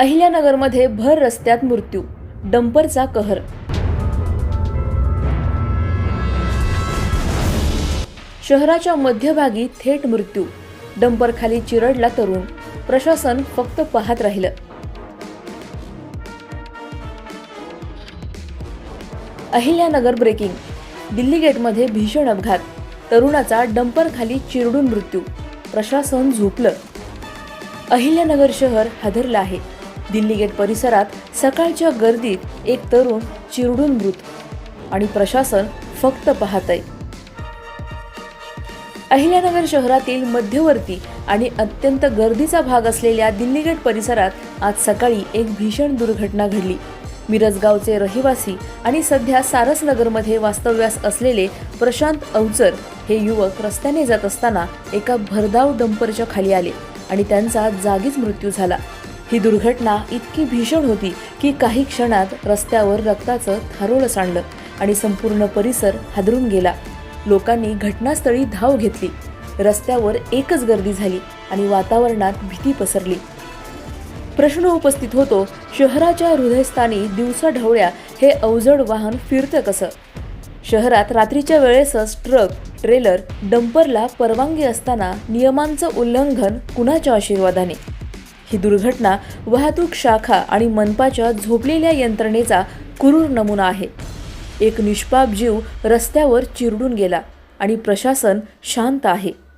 अहिल्यानगरमध्ये भर रस्त्यात मृत्यू डंपरचा कहर. शहराच्या मध्यभागी थेट मृत्यू डंपरखाली चिरडला तरुण प्रशासन फक्त पाहत राहिलं. अहिल्यानगर ब्रेकिंग दिल्ली गेटमध्ये भीषण अपघात तरुणाचा डंपरखाली चिरडून मृत्यू प्रशासन झोपलं. अहिल्यानगर शहर हादरलं आहे. दिल्ली गेट परिसरात सकाळच्या गर्दीत एक तरुण चिरडून मृत आणि प्रशासन फक्त पाहतंय. अहिल्यानगर शहरातील मध्यवर्ती आणि अत्यंत गर्दीचा भाग असलेल्या दिल्ली गेट परिसरात आज सकाळी एक भीषण दुर्घटना घडली. मिरजगावचे रहिवासी आणि सध्या सारसनगरमध्ये वास्तव्यास असलेले प्रशांत अवचर हे युवक रस्त्याने जात असताना एका भरधाव डंपरच्या खाली आले आणि त्यांचा जागीच मृत्यू झाला. ही दुर्घटना इतकी भीषण होती की काही क्षणात रस्त्यावर रक्ताचं थारोळं सांडलं आणि संपूर्ण परिसर हादरून गेला. लोकांनी घटनास्थळी धाव घेतली. रस्त्यावर एकच गर्दी झाली आणि वातावरणात भीती पसरली. प्रश्न उपस्थित होतो शहराच्या हृदयस्थानी दिवसा ढवळ्या हे अवजड वाहन फिरतं कसं? शहरात रात्रीच्या वेळेसच ट्रक ट्रेलर डंपरला परवानगी असताना नियमांचं उल्लंघन कुणाच्या आशीर्वादाने? ही दुर्घटना वाहतूक शाखा आणि मनपाच्या झोपलेल्या यंत्रणेचा क्रूर नमुना आहे. एक निष्पाप जीव रस्त्यावर चिरडून गेला आणि प्रशासन शांत आहे.